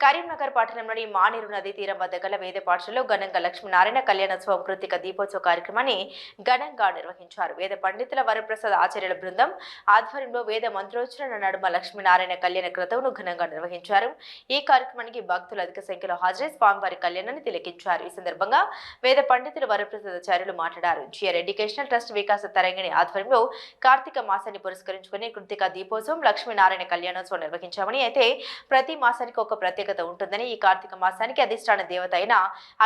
కరీంనగర్ పట్టణంలోని మానేరు నదీ తీరం వద్ద గల వేద పాఠశాలలో ఘనంగా లక్ష్మీనారాయణ కళ్యాణోత్సవం కృతిక దీపోత్సవ కార్యక్రమాన్ని ఘనంగా నిర్వహించారు. వేద పండితుల వరప్రసాద్ ఆచార్యుల బృందం ఆధ్వర్యంలో వేద మంత్రోచ్చరణ నడుమ లక్ష్మీనారాయణ కళ్యాణ క్రతువును ఘనంగా నిర్వహించారు. ఈ కార్యక్రమానికి భక్తులు అధిక సంఖ్యలో హాజరై స్వామివారి కళ్యాణాన్ని తిలకించారు. ఈ సందర్భంగా వేద పండితులు వరప్రసాద్ ఆచార్యులు మాట్లాడారు. G R educational trust Vikasa Tarangini ఆధ్వర్యంలో కార్తీక మాసాన్ని పురస్కరించుకుని కృతిక దీపోత్సవం లక్ష్మీనారాయణ కళ్యాణోత్సవం నిర్వహించామని అయితే ప్రతి మాసానికి ఒక ప్రత్యేక ప్రత్యేకత ఉంటుందని ఈ కార్తీక మాసానికి అధిష్టాన దేవత అయిన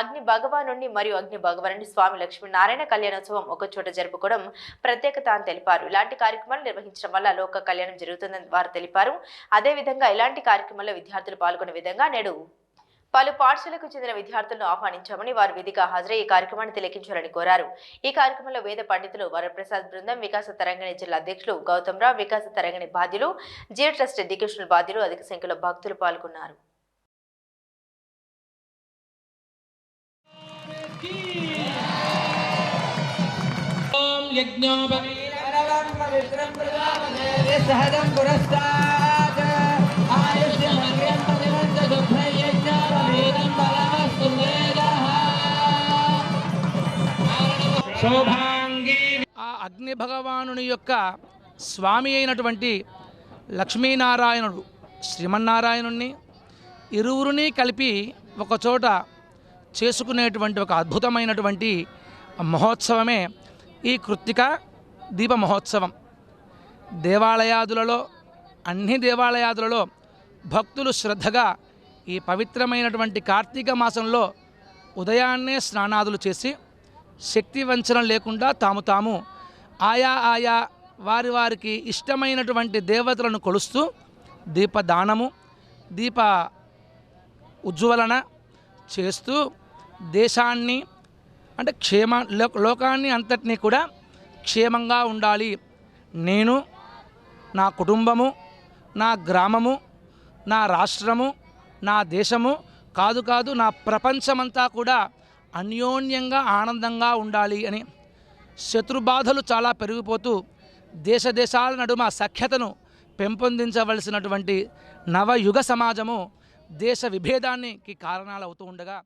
అగ్ని భగవానుని మరియు అగ్ని భగవానుని స్వామి లక్ష్మీనారాయణ కళ్యాణోత్సవం ఒక చోట జరుపుకోవడం ప్రత్యేకత అని తెలిపారు. ఇలాంటి కార్యక్రమాలు నిర్వహించడం వల్ల లోక కళ్యాణం జరుగుతుందని వారు తెలిపారు. అదేవిధంగా ఇలాంటి కార్యక్రమాల్లో విద్యార్థులు పాల్గొనే విధంగా నేడు పలు పాఠశాలకు చెందిన విద్యార్థులను ఆహ్వానించామని వారు విధిగా హాజరై ఈ కార్యక్రమాన్ని తిలకించాలని కోరారు. ఈ కార్యక్రమంలో వేద పండితులు వరప్రసాద్ బృందం వికాస తరంగిణి జిల్లా అధ్యక్షులు గౌతమ్ రావు వికాస తరంగిణి బాధ్యులు జియో ట్రస్ట్ ఎడ్యుకేషనల్ బాధ్యులు అధిక సంఖ్యలో భక్తులు పాల్గొన్నారు. ఆ అగ్ని భగవానుని యొక్క స్వామి అయినటువంటి లక్ష్మీనారాయణుడు శ్రీమన్నారాయణుణ్ణి ఇరువురిని కలిపి ఒకచోట చేసుకునేటువంటి ఒక అద్భుతమైనటువంటి మహోత్సవమే ఈ కృత్తిక దీప మహోత్సవం. దేవాలయాదులలో అన్ని దేవాలయాదులలో భక్తులు శ్రద్ధగా ఈ పవిత్రమైనటువంటి కార్తీక మాసంలో ఉదయాన్నే స్నానాదులు చేసి శక్తి వంచన లేకుండా తాము తాము ఆయా ఆయా వారి వారికి ఇష్టమైనటువంటి దేవతలను కొలుస్తూ దీపదానము దీప ఉజ్వలన చేస్తూ దేశాన్ని అంటే క్షేమ లో- లోకాన్ని అంతటినీ కూడా క్షేమంగా ఉండాలి. నేను నా కుటుంబము నా గ్రామము నా రాష్ట్రము నా దేశము కాదు కాదు నా ప్రపంచమంతా కూడా అన్యోన్యంగా ఆనందంగా ఉండాలి అని శత్రుబాధలు చాలా పెరిగిపోతూ దేశ దేశాల నడుమ సఖ్యతను పెంపొందించవలసినటువంటి నవయుగ సమాజము దేశ విభేదానికి కారణాలు అవుతూ ఉండగా